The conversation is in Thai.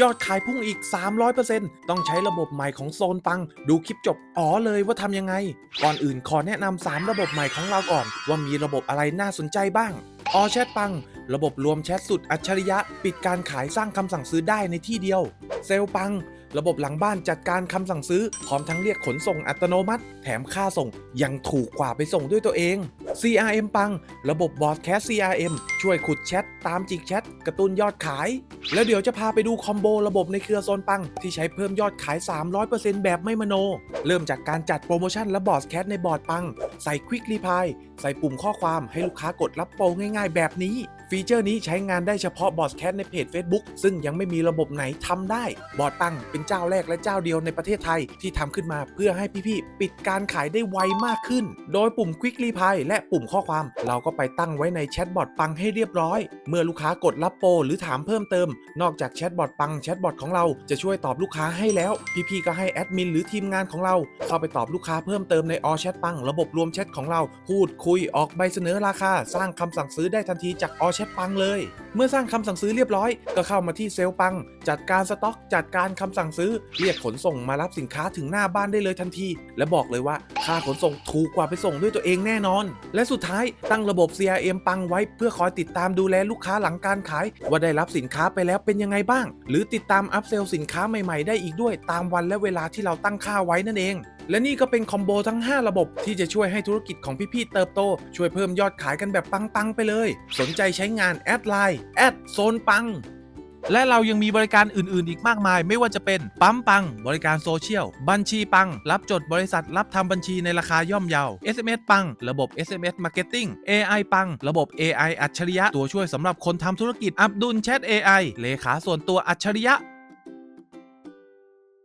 ยอดขายพุ่งอีก 300%ต้องใช้ระบบใหม่ของโซนปัง ดูคลิปจบอ๋อเลยว่าทำยังไง ก่อนอื่นขอแนะนำ3ระบบใหม่ของเราก่อน ว่ามีระบบอะไรน่าสนใจบ้างออแชทปัง ระบบรวมแชทสุดอัจฉริยะ ปิดการขายสร้างคำสั่งซื้อได้ในที่เดียว เซลปัง ระบบหลังบ้านจัดการคำสั่งซื้อ พร้อมทั้งเรียกขนส่งอัตโนมัติ แถมค่าส่งยังถูกกว่าไปส่งด้วยตัวเอง CRM ปัง ระบบบอร์ดแคส CRM ช่วยขุดแชทตามจิกแชทกระตุ้นยอดขาย แล้วเดี๋ยวจะพาไปดูคอมโบระบบในเครือโซนปัง ที่ใช้เพิ่มยอดขาย 300%แบบไม่มโน เริ่มจากการจัดโปรโมชั่นและบอร์ดแคสในบอร์ดปัง ใส่ควิกรีพายใส่ปุ่มข้อความให้ลูกค้ากดรับโปรง่าย ๆ แบบนี้ ฟีเจอร์นี้ใช้งานได้เฉพาะบอร์ดแคสในเพจ Facebook ซึ่งยังไม่มีระบบไหนทำได้ บอร์ดปังเป็นเจ้าแรกและเจ้าเดียวในประเทศไทยที่ทำขึ้นมาเพื่อให้พี่ๆ ปิดการขายได้ไวมากขึ้น โดยปุ่ม Quick Reply และปุ่มข้อความ เราก็ไปตั้งไว้ในแชทบอทปังให้เรียบร้อย เมื่อลูกค้ากดรับโปรหรือถามเพิ่มเติม นอกจากแชทบอทปังแชทบอทของเราจะช่วยตอบลูกค้าให้แล้ว พี่ๆ ก็ให้แอดมินหรือทีมงานของเรา เข้าไปตอบลูกค้าเพิ่มเติมในออแชทปังระบบรวมแชทของเรา พูดคุยออกใบเสนอราคา สร้างคำสั่งซื้อได้ทันทีจากออแชทปังเลย เมื่อสร้างคำสั่งซื้อเรียบร้อย ก็เข้ามาที่เซลล์ปัง จัดการสต็อก จัดการคำสั่งซื้อ เรียกขนส่งมารับสินค้าถึงหน้าบ้านได้เลยทันที และบอกเลยว่าค่าขนส่งถูกกว่าไปส่งด้วยตัวเองแน่นอน และสุดท้ายตั้งระบบ CRM ปังไว้เพื่อคอยติดตามดูแลลูกค้าหลังการขาย ว่าได้รับสินค้าไปแล้วเป็นยังไงบ้าง หรือติดตามอัพเซลสินค้าใหม่ๆ ได้อีกด้วยตามวันและเวลาที่เราตั้งค่าไว้นั่นเอง และนี่ก็เป็นคอมโบทั้ง 5 ระบบที่จะช่วยให้ธุรกิจของพี่ๆเติบโต ช่วยเพิ่มยอดขายกันแบบปัง ๆ ไปเลย สนใจใช้งานแอดไลน์แอดโซนปังและเรายังมีบริการอื่น ๆ อีกมากมาย ไม่ว่าจะเป็น ปั๊มปัง บริการโซเชียล บัญชีปัง รับจดบริษัท รับทำบัญชีในราคาย่อมเยา SMS ปัง ระบบ SMS Marketing AI ปัง ระบบ AI อัจฉริยะ ตัวช่วยสำหรับคนทำธุรกิจ อับดุลแชท AI เลขาส่วนตัวอัจฉริยะ